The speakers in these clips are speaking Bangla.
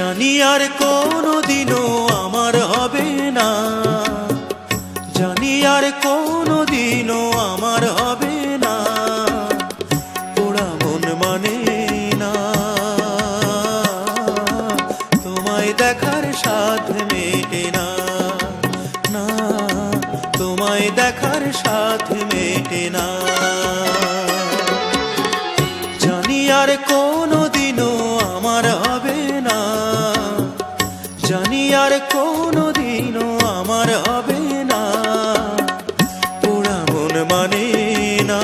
জানি আর কোনো দিনও আমার হবে না। জানি আর কোনো দিনও আমার হবে না। পোড়া মন মানে না। তোমায় দেখার সাধ মেটে না। না, তোমায় দেখার সাধ মেটে না। জানি আর কোনো দিনও আর কোনো দিনও আমার হবে না। পোড়া মন মানে না।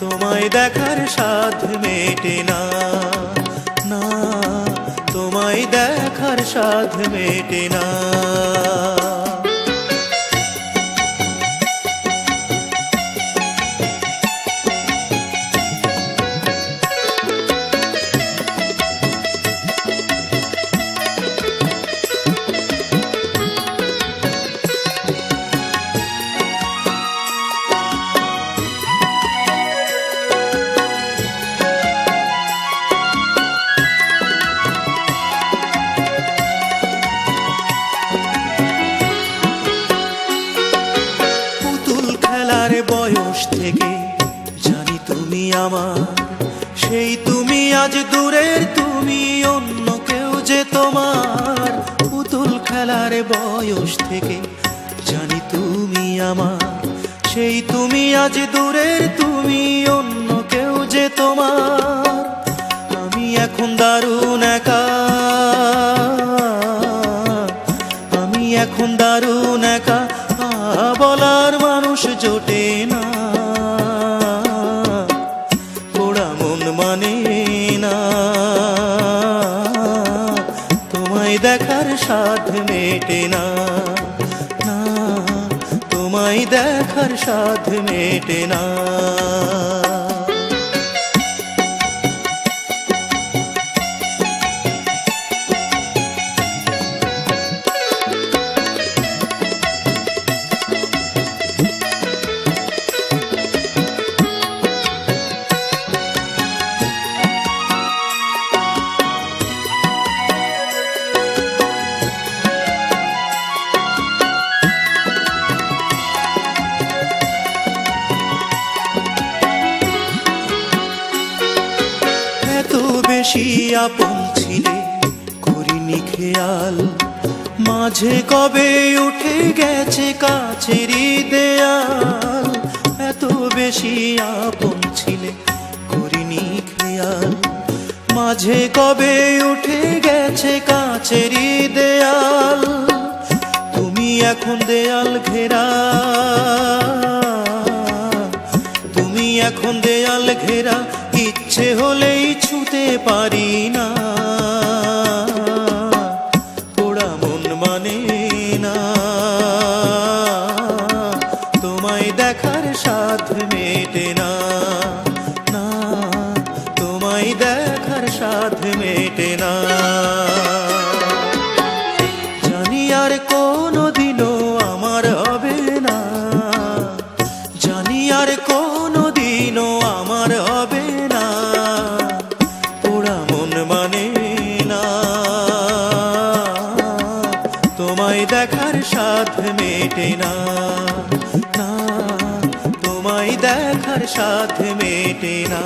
তোমায় দেখার সাধ মেটে না। না, তোমায় দেখার সাধ মেটে না। খেলার বয়স থেকে জানি তুমি আমার। সেই তুমি আজ দূরের, তুমি অন্য কেউ যে তোমার। পুতুল খেলার বয়স থেকে জানি তুমি আমার। সেই তুমি আজ দূরের, তুমি অন্য কেউ যে তোমার। আমি এখন দারুণ একা। আমি এখন দারুণ একা। সাধ মেটে না। না তোমায় দেখার সাধ মেটে না। এত পৌঁছিলে করিনি খেয়াল। মাঝে কবে উঠে গেছে কাছেরই দেয়াল। এত বেশি আপন ছিলে করিনি খেয়াল। মাঝে কবে উঠে গেছে কাছেরই দেয়াল। তুমি এখন দেয়াল ঘেরা। তুমি এখন দেয়াল ঘেরা। ইচ্ছে হলেই ছুতে পারি না। পোড়া মন মানে না। দেখার মেটে না। না দেখার সাধ মেটে না। জানি আর কোনো দিনও আমার হবে না। জানি আর কোনো দিনও আমার হবে তোমায় দেখার সাধ মেটে না। না তোমায় দেখার সাধ মেটে না।